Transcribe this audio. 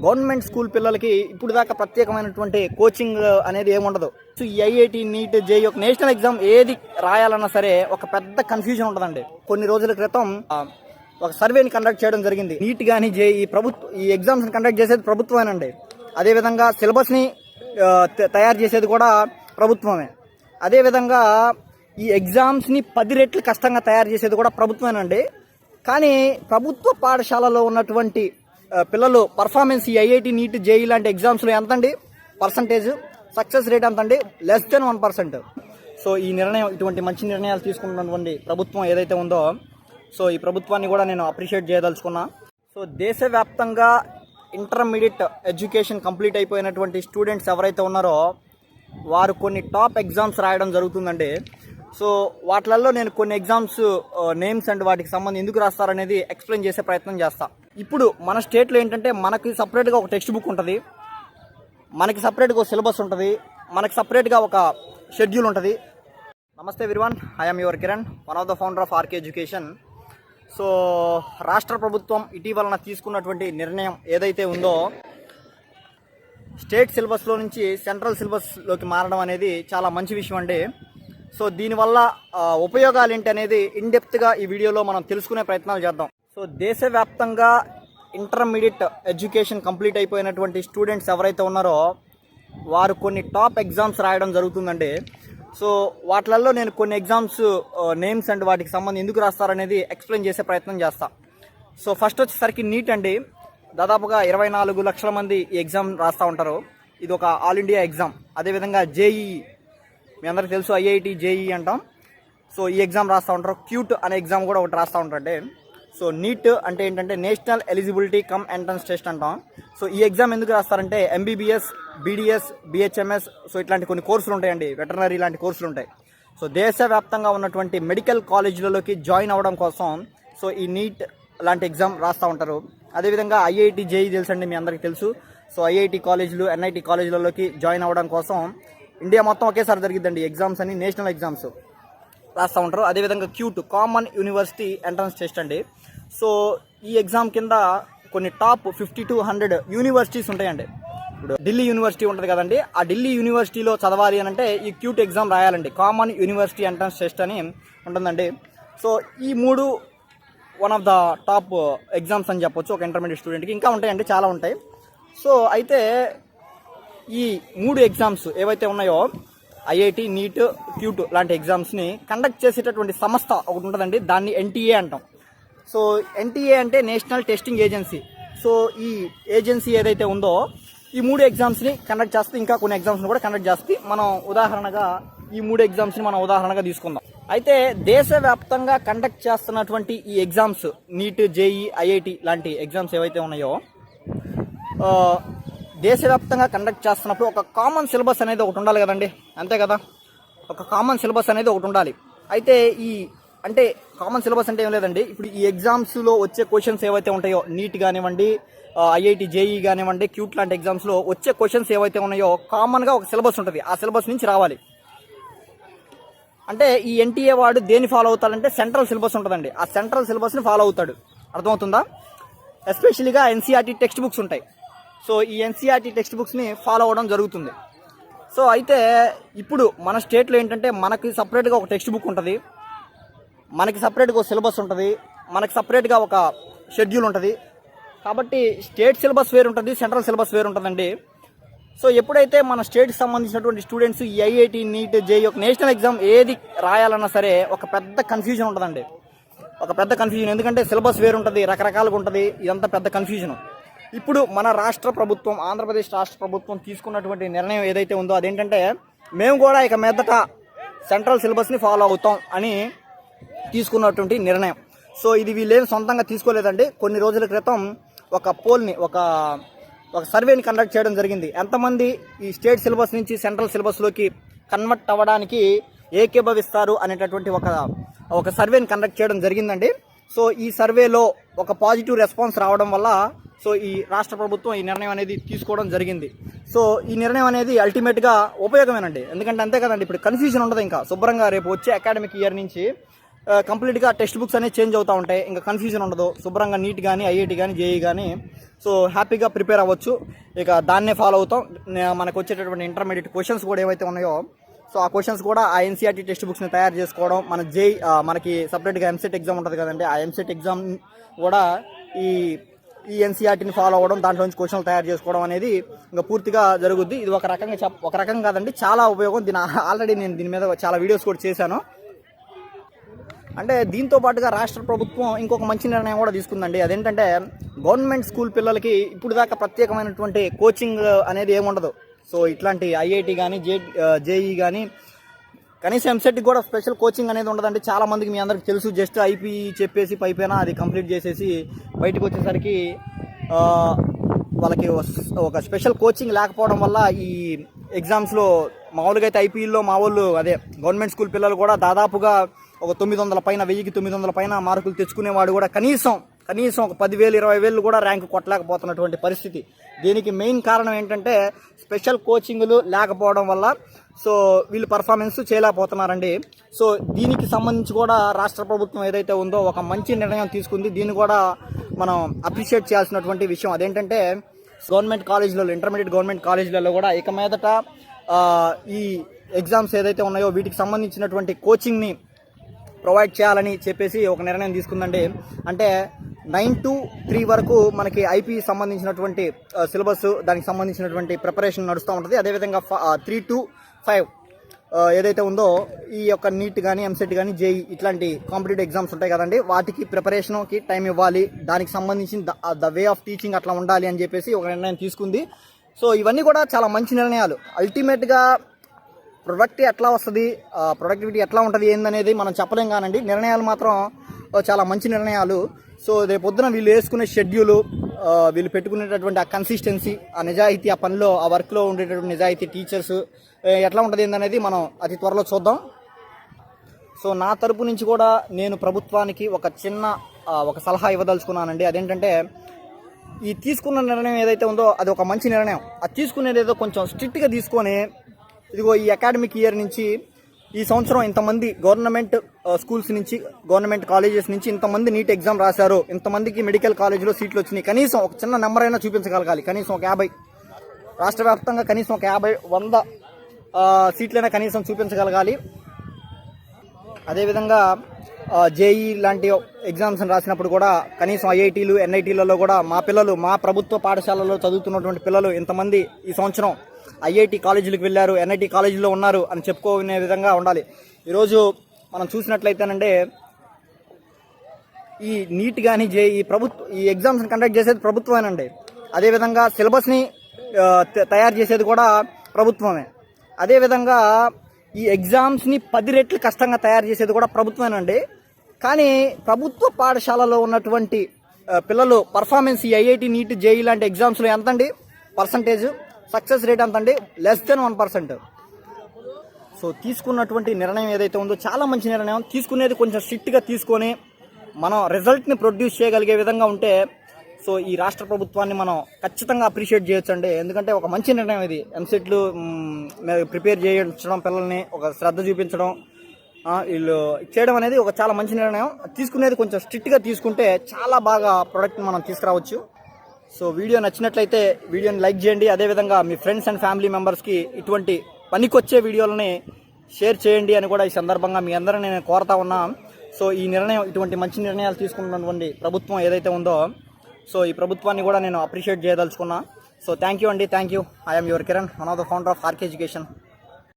Government school పిల్లలకి ఇప్పుడు దాకా ప్రత్యేకమైనటువంటి కోచింగ్ అనేది ఏముండదు. సో ఈ ఐఐటి నీట్ జే ఒక నేషనల్ ఎగ్జామ్ ఏది రాయాలన్నా సరే ఒక పెద్ద కన్ఫ్యూజన్ ఉంటుందండి. కొన్ని రోజుల క్రితం ఒక సర్వేని కండక్ట్ చేయడం జరిగింది. నీట్ కానీ జే ఈ ప్రభుత్వ ఈ ఎగ్జామ్స్ కండక్ట్ చేసేది ప్రభుత్వమేనండి. అదేవిధంగా సిలబస్ని తయారు చేసేది కూడా ప్రభుత్వమే. అదేవిధంగా ఈ ఎగ్జామ్స్ని పది రెట్లు కష్టంగా తయారు చేసేది కూడా ప్రభుత్వమేనండి. కానీ ప్రభుత్వ పాఠశాలలో ఉన్నటువంటి పిల్లలు పర్ఫార్మెన్స్ ఈ ఐఐటి నీట్ జేఈ లాంటి ఎగ్జామ్స్లో ఎంత అండి పర్సంటేజ్ సక్సెస్ రేట్ ఎంత అండి less than one percent so ఈ నిర్ణయం ఇటువంటి మంచి నిర్ణయాలు తీసుకున్నటువంటి ప్రభుత్వం ఏదైతే ఉందో సో ఈ ప్రభుత్వాన్ని కూడా నేను అప్రిషియేట్ చేయదలుచుకున్నా. సో దేశవ్యాప్తంగా ఇంటర్మీడియట్ ఎడ్యుకేషన్ కంప్లీట్ అయిపోయినటువంటి స్టూడెంట్స్ ఎవరైతే ఉన్నారో వారు కొన్ని టాప్ ఎగ్జామ్స్ రాయడం జరుగుతుందండి. సో వాటిలలో నేను కొన్ని ఎగ్జామ్స్ నేమ్స్ అండ్ వాటికి సంబంధించి ఎందుకు రాస్తారనేది ఎక్స్ప్లెయిన్ చేసే ప్రయత్నం చేస్తా. ఇప్పుడు మన స్టేట్లో ఏంటంటే మనకి సపరేట్గా ఒక టెక్స్ట్ బుక్ ఉంటుంది. మనకి సపరేట్గా ఒక సిలబస్ ఉంటుంది. మనకి సపరేట్గా ఒక షెడ్యూల్ ఉంటుంది. నమస్తే everyone I'm your Kiran one of the founder of RK education so రాష్ట్ర ప్రభుత్వం ఇటీవలన తీసుకున్నటువంటి నిర్ణయం ఏదైతే ఉందో స్టేట్ సిలబస్లో నుంచి సెంట్రల్ సిలబస్లోకి మారడం అనేది చాలా మంచి విషయం అండి. సో దీనివల్ల ఉపయోగాలు ఏంటి అనేది ఇన్డెప్త్గా ఈ వీడియోలో మనం తెలుసుకునే ప్రయత్నాలు చేద్దాం. సో దేశవ్యాప్తంగా ఇంటర్మీడియట్ ఎడ్యుకేషన్ కంప్లీట్ అయిపోయినటువంటి స్టూడెంట్స్ ఎవరైతే ఉన్నారో వారు కొన్ని టాప్ ఎగ్జామ్స్ రాయడం జరుగుతుందండి. సో వాటిలలో నేను కొన్ని ఎగ్జామ్స్ నేమ్స్ అండ్ వాటికి సంబంధించి ఎందుకు రాస్తారనేది ఎక్స్ప్లెయిన్ చేసే ప్రయత్నం చేస్తా. సో ఫస్ట్ వచ్చేసరికి నీట్ అండి. దాదాపుగా ఇరవై నాలుగు లక్షల మంది ఈ ఎగ్జామ్ రాస్తూ ఉంటారు. ఇది ఒక ఆల్ ఇండియా ఎగ్జామ్. అదేవిధంగా జేఈ మీ అందరికీ తెలుసు ఐఐటి జేఈ అంటాం. సో ఈ ఎగ్జామ్ రాస్తూ ఉంటారు. క్యూట్ అనే ఎగ్జామ్ కూడా ఒకటి రాస్తూ ఉంటారంటే సో నీట్ అంటే ఏంటంటే national eligibility cum entrance test అంటాం. సో ఈ ఎగ్జామ్ ఎందుకు రాస్తారంటే ఎంబీబీఎస్ బీడీఎస్ బిహెచ్ఎంఎస్ సో ఇట్లాంటి కొన్ని కోర్సులు ఉంటాయండి. వెటర్నరీ లాంటి కోర్సులు ఉంటాయి. సో దేశవ్యాప్తంగా ఉన్నటువంటి మెడికల్ కాలేజీలలోకి జాయిన్ అవ్వడం కోసం సో ఈ నీట్ లాంటి ఎగ్జామ్ రాస్తూ ఉంటారు. అదేవిధంగా ఐఐటి జేఈ తెలుసండి మీ అందరికీ తెలుసు. సో ఐఐటి కాలేజీలు ఎన్ఐటి కాలేజీలలోకి జాయిన్ అవ్వడం కోసం ఇండియా మొత్తం ఒకేసారి జరిగిద్దండి. ఎగ్జామ్స్ అని నేషనల్ ఎగ్జామ్స్ రాస్తూ ఉంటారు. అదేవిధంగా CUET common university entrance test అండి. సో ఈ ఎగ్జామ్ కింద కొన్ని top fifty to hundred universities ఉంటాయండి. ఇప్పుడు ఢిల్లీ యూనివర్సిటీ ఉంటుంది కదండి. ఆ ఢిల్లీ యూనివర్సిటీలో చదవాలి అని అంటే ఈ క్యూట్ ఎగ్జామ్ రాయాలండి. కామన్ యూనివర్సిటీ ఎంట్రన్స్ టెస్ట్ అని ఉంటుందండి. సో ఈ మూడు one of the top exams అని చెప్పొచ్చు. ఒక ఇంటర్మీడియట్ స్టూడెంట్కి ఇంకా ఉంటాయండి. చాలా ఉంటాయి. సో అయితే ఈ మూడు ఎగ్జామ్స్ ఏవైతే ఉన్నాయో ఐఐటి నీట్ క్యూట్ లాంటి ఎగ్జామ్స్ని కండక్ట్ చేసేటటువంటి సంస్థ ఒకటి ఉంటుందండి దాన్ని ఎన్టీఏ అంటాం. సో ఎన్టీఏ అంటే నేషనల్ టెస్టింగ్ ఏజెన్సీ సో ఈ ఏజెన్సీ ఏదైతే ఉందో ఈ మూడు ఎగ్జామ్స్ని కండక్ట్ చేస్తే ఇంకా కొన్ని ఎగ్జామ్స్ని కూడా కండక్ట్ చేస్తే మనం ఉదాహరణగా ఈ మూడు ఎగ్జామ్స్ని మనం ఉదాహరణగా తీసుకుందాం. అయితే దేశవ్యాప్తంగా కండక్ట్ చేస్తున్నటువంటి ఈ ఎగ్జామ్స్ నీట్ జేఈ ఐఐటి లాంటి ఎగ్జామ్స్ ఏవైతే ఉన్నాయో దేశవ్యాప్తంగా కండక్ట్ చేస్తున్నప్పుడు ఒక కామన్ సిలబస్ అనేది ఒకటి ఉండాలి కదండి. అంతే కదా? ఒక కామన్ సిలబస్ అనేది ఒకటి ఉండాలి. అయితే ఈ అంటే కామన్ సిలబస్ అంటే ఏం లేదండి. ఇప్పుడు ఈ ఎగ్జామ్స్లో వచ్చే క్వశ్చన్స్ ఏవైతే ఉంటాయో నీట్ కానివ్వండి ఐఐటి జేఈ కానివ్వండి క్యూట్ లాంటి ఎగ్జామ్స్లో వచ్చే క్వశ్చన్స్ ఏవైతే ఉన్నాయో కామన్గా ఒక సిలబస్ ఉంటుంది. ఆ సిలబస్ నుంచి రావాలి. అంటే ఈ ఎన్టీఏ వాడు దేన్ని ఫాలో అవుతాడంటే సెంట్రల్ సిలబస్ ఉంటుందండి. ఆ సెంట్రల్ సిలబస్ని ఫాలో అవుతాడు. అర్థమవుతుందా? ఎస్పెషలీగా ఎన్సీఆర్టీ టెక్స్ట్ బుక్స్ ఉంటాయి. సో ఈ ఎన్సీఆర్టీ టెక్స్ట్ బుక్స్ని ఫాలో అవ్వడం జరుగుతుంది. సో అయితే ఇప్పుడు మన స్టేట్లో ఏంటంటే మనకి సపరేట్గా ఒక టెక్స్ట్ బుక్ ఉంటుంది. మనకి సపరేట్గా ఒక సిలబస్ ఉంటుంది. మనకి సపరేట్గా ఒక షెడ్యూల్ ఉంటుంది. కాబట్టి స్టేట్ సిలబస్ వేరు ఉంటుంది సెంట్రల్ సిలబస్ వేరు ఉంటుందండి. సో ఎప్పుడైతే మన స్టేట్కి సంబంధించినటువంటి స్టూడెంట్స్ ఈ ఐఐటి నీట్ జేఈ ఒక నేషనల్ ఎగ్జామ్ ఏది రాయాలన్నా సరే ఒక పెద్ద కన్ఫ్యూజన్ ఉంటుందండి. ఒక పెద్ద కన్ఫ్యూజన్ ఎందుకంటే సిలబస్ వేరు ఉంటుంది రకరకాలుగా ఉంటుంది. ఇదంతా పెద్ద కన్ఫ్యూజన్ ఇప్పుడు మన రాష్ట్ర ప్రభుత్వం ఆంధ్రప్రదేశ్ రాష్ట్ర ప్రభుత్వం తీసుకున్నటువంటి నిర్ణయం ఏదైతే ఉందో అదేంటంటే మేము కూడా ఇక మీదట సెంట్రల్ సిలబస్ని ఫాలో అవుతాం అని తీసుకున్నటువంటి నిర్ణయం. సో ఇది వీళ్ళేం సొంతంగా తీసుకోలేదండి. కొన్ని రోజుల క్రితం ఒక పోల్ని ఒక ఒక సర్వేని కండక్ట్ చేయడం జరిగింది. ఎంతమంది ఈ స్టేట్ సిలబస్ నుంచి సెంట్రల్ సిలబస్లోకి కన్వర్ట్ అవ్వడానికి ఏకీభవిస్తారు అనేటటువంటి ఒక ఒక సర్వేని కండక్ట్ చేయడం జరిగిందండి. సో ఈ సర్వేలో ఒక పాజిటివ్ రెస్పాన్స్ రావడం వల్ల సో ఈ రాష్ట్ర ప్రభుత్వం ఈ నిర్ణయం అనేది తీసుకోవడం జరిగింది. సో ఈ నిర్ణయం అనేది అల్టిమేట్గా ఉపయోగమేనండి. ఎందుకంటే అంతే కదండి ఇప్పుడు కన్ఫ్యూజన్ ఉండదు ఇంకా. శుభ్రంగా రేపు వచ్చే అకాడమిక్ ఇయర్ నుంచి కంప్లీట్గా టెక్స్ట్ బుక్స్ అనేవి చేంజ్ అవుతూ ఉంటాయి. ఇంకా కన్ఫ్యూజన్ ఉండదు. శుభ్రంగా నీట్ కానీ ఐఐటి కానీ జేఈ కానీ సో హ్యాపీగా ప్రిపేర్ అవ్వచ్చు. ఇక దాన్నే ఫాలో అవుతాం. మనకు వచ్చేటటువంటి ఇంటర్మీడియట్ క్వశ్చన్స్ కూడా ఏవైతే ఉన్నాయో సో ఆ క్వశ్చన్స్ కూడా ఆ ఎన్సీఆర్టీ టెక్స్ట్ బుక్స్ని తయారు చేసుకోవడం. మన జే మనకి సపరేట్గా ఎంసెట్ ఎగ్జామ్ ఉంటుంది కదండి. ఆ ఎంసెట్ ఎగ్జామ్ కూడా ఈ ఈ ఎన్సీఆర్టీని ఫాలో అవ్వడం దాంట్లో నుంచి క్వశ్చన్లు తయారు చేసుకోవడం అనేది ఇంకా పూర్తిగా జరుగుద్ది. ఇది ఒక రకంగా చెప్ ఒక రకం కాదండి చాలా ఉపయోగం. దీని ఆల్రెడీ నేను దీని మీద చాలా వీడియోస్ కూడా చేశాను. అంటే దీంతో పాటుగా రాష్ట్ర ప్రభుత్వం ఇంకొక మంచి నిర్ణయం కూడా తీసుకుందండి. అదేంటంటే గవర్నమెంట్ స్కూల్ పిల్లలకి ఇప్పుడు దాకా ప్రత్యేకమైనటువంటి కోచింగ్ అనేది ఏముండదు. సో ఇట్లాంటి ఐఐటి కానీ జే జేఈ కానీ కనీసం ఎంసెట్కి కూడా స్పెషల్ కోచింగ్ అనేది ఉండదండి. చాలామందికి మీ అందరికి తెలుసు. జస్ట్ ఐపీ చెప్పేసి పైపైన అది కంప్లీట్ చేసేసి బయటకు వచ్చేసరికి వాళ్ళకి ఒక స్పెషల్ కోచింగ్ లేకపోవడం వల్ల ఈ ఎగ్జామ్స్లో మామూలుగా అయితే ఐపీఎల్లో మా వాళ్ళు అదే గవర్నమెంట్ స్కూల్ పిల్లలు కూడా దాదాపుగా ఒక తొమ్మిది వందల పైన వెయ్యికి తొమ్మిది వందల పైన మార్కులు తెచ్చుకునేవాడు కూడా కనీసం కనీసం ఒక పదివేలు ఇరవై వేలు కూడా ర్యాంకు కొట్టలేకపోతున్నటువంటి పరిస్థితి. దీనికి మెయిన్ కారణం ఏంటంటే స్పెషల్ కోచింగ్లు లేకపోవడం వల్ల సో వీళ్ళు పర్ఫార్మెన్స్ చేయలేకపోతున్నారండి. సో దీనికి సంబంధించి కూడా రాష్ట్ర ప్రభుత్వం ఏదైతే ఉందో ఒక మంచి నిర్ణయం తీసుకుంది. దీన్ని కూడా మనం అప్రిషియేట్ చేయాల్సినటువంటి విషయం అదేంటంటే గవర్నమెంట్ కాలేజీలలో ఇంటర్మీడియట్ గవర్నమెంట్ కాలేజీలలో కూడా ఇక మీదట ఈ ఎగ్జామ్స్ ఏదైతే ఉన్నాయో వీటికి సంబంధించినటువంటి కోచింగ్ని ప్రొవైడ్ చేయాలని చెప్పేసి ఒక నిర్ణయం తీసుకుందండి. అంటే నైన్ టు త్రీ వరకు మనకి ఐపీ సంబంధించినటువంటి సిలబస్ దానికి సంబంధించినటువంటి ప్రిపరేషన్ నడుస్తూ ఉంటుంది. అదేవిధంగా త్రీ టు ఫైవ్ ఏదైతే ఉందో ఈ యొక్క నీట్ కానీ ఎంసెట్ కానీ జేఈ ఇట్లాంటి కాంపిటేటివ్ ఎగ్జామ్స్ ఉంటాయి కదండి. వాటికి ప్రిపరేషన్కి టైం ఇవ్వాలి. దానికి సంబంధించిన ద వే ఆఫ్ టీచింగ్ అట్లా ఉండాలి అని చెప్పేసి ఒక నిర్ణయం తీసుకుంది. సో ఇవన్నీ కూడా చాలా మంచి నిర్ణయాలు. అల్టిమేట్గా ప్రొడక్ట్ ఎట్లా వస్తుంది ప్రొడక్టివిటీ ఎట్లా ఉంటుంది ఏందనేది మనం చెప్పలేం కానండి. నిర్ణయాలు మాత్రం చాలా మంచి నిర్ణయాలు. సో రేపు పొద్దున వీళ్ళు వేసుకునే షెడ్యూలు వీళ్ళు పెట్టుకునేటటువంటి ఆ కన్సిస్టెన్సీ ఆ నిజాయితీ ఆ పనిలో ఆ వర్క్లో ఉండేటటువంటి నిజాయితీ టీచర్స్ ఎట్లా ఉంటుంది అనేది మనం అతి త్వరలో చూద్దాం. సో నా తరపు నుంచి కూడా నేను ప్రభుత్వానికి ఒక చిన్న ఒక సలహా ఇవ్వదలుచుకున్నానండి. అదేంటంటే ఈ తీసుకున్న నిర్ణయం ఏదైతే ఉందో అది ఒక మంచి నిర్ణయం. అది తీసుకునేది ఏదో కొంచెం స్ట్రిక్ట్గా తీసుకొని ఇదిగో ఈ అకాడమిక్ ఇయర్ నుంచి ఈ సంవత్సరం ఇంతమంది గవర్నమెంట్ స్కూల్స్ నుంచి గవర్నమెంట్ కాలేజెస్ నుంచి ఇంతమంది నీట్ ఎగ్జామ్ రాశారు. ఇంతమందికి మెడికల్ కాలేజీలో సీట్లు వచ్చినాయి. కనీసం ఒక చిన్న నెంబర్ అయినా చూపించగలగాలి. కనీసం ఒక యాభై. రాష్ట్ర వ్యాప్తంగా కనీసం ఒక యాభై వంద సీట్లైనా కనీసం చూపించగలగాలి. అదేవిధంగా జేఈ లాంటి ఎగ్జామ్స్ రాసినప్పుడు కూడా కనీసం ఐఐటీలు ఎన్ఐటీలలో కూడా మా పిల్లలు మా ప్రభుత్వ పాఠశాలలో చదువుతున్నటువంటి పిల్లలు ఇంతమంది ఈ సంవత్సరం ఐఐటి కాలేజీలకు వెళ్ళారు ఎన్ఐటి కాలేజీలో ఉన్నారు అని చెప్పుకునే విధంగా ఉండాలి. ఈరోజు మనం చూసినట్లయితేనంటే ఈ నీట్ కానీ జే ఈ ప్రభుత్వ ఈ ఎగ్జామ్స్ని కండక్ట్ చేసేది ప్రభుత్వమేనండి. అదేవిధంగా సిలబస్ని తయారు చేసేది కూడా ప్రభుత్వమే. అదేవిధంగా ఈ ఎగ్జామ్స్ని పది రెట్లు కష్టంగా తయారు చేసేది కూడా ప్రభుత్వమేనండి. కానీ ప్రభుత్వ పాఠశాలలో ఉన్నటువంటి పిల్లలు పర్ఫార్మెన్స్ ఈ ఐఐటి నీట్ జేఈ లాంటి ఎగ్జామ్స్లో ఎంతండి? పర్సంటేజ్. సక్సెస్ రేట్ ఎంతండి? Less than one percent. So తీసుకున్నటువంటి నిర్ణయం ఏదైతే ఉందో చాలా మంచి నిర్ణయం. తీసుకునేది కొంచెం స్ట్రిక్ట్గా తీసుకొని మనం రిజల్ట్ని ప్రొడ్యూస్ చేయగలిగే విధంగా ఉంటే సో ఈ రాష్ట్ర ప్రభుత్వాన్ని మనం ఖచ్చితంగా అప్రిషియేట్ చేయొచ్చండి. ఎందుకంటే ఒక మంచి నిర్ణయం ఇది. ఎంసెట్లు ప్రిపేర్ చేయించడం పిల్లల్ని ఒక శ్రద్ధ చూపించడం వీళ్ళు చేయడం అనేది ఒక చాలా మంచి నిర్ణయం. తీసుకునేది కొంచెం స్ట్రిక్ట్గా తీసుకుంటే చాలా బాగా ప్రోడక్ట్ని మనం తీసుకురావచ్చు. సో వీడియో నచ్చినట్లయితే వీడియోని లైక్ చేయండి. అదేవిధంగా మీ ఫ్రెండ్స్ అండ్ ఫ్యామిలీ మెంబర్స్కి ఇటువంటి పనికొచ్చే వీడియోలని షేర్ చేయండి అని కూడా ఈ సందర్భంగా మీ అందరిని నేను కోరుతా ఉన్నా. సో ఈ నిర్ణయం ఇటువంటి మంచి నిర్ణయాలు తీసుకున్నటువంటి ప్రభుత్వం ఏదైతే ఉందో సో ఈ ప్రభుత్వాన్ని కూడా నేను అప్రిషియేట్ చేయదలుచుకున్నా. సో థ్యాంక్ యూ అండి. Thank you I'm your Kiran one of the founder of RK education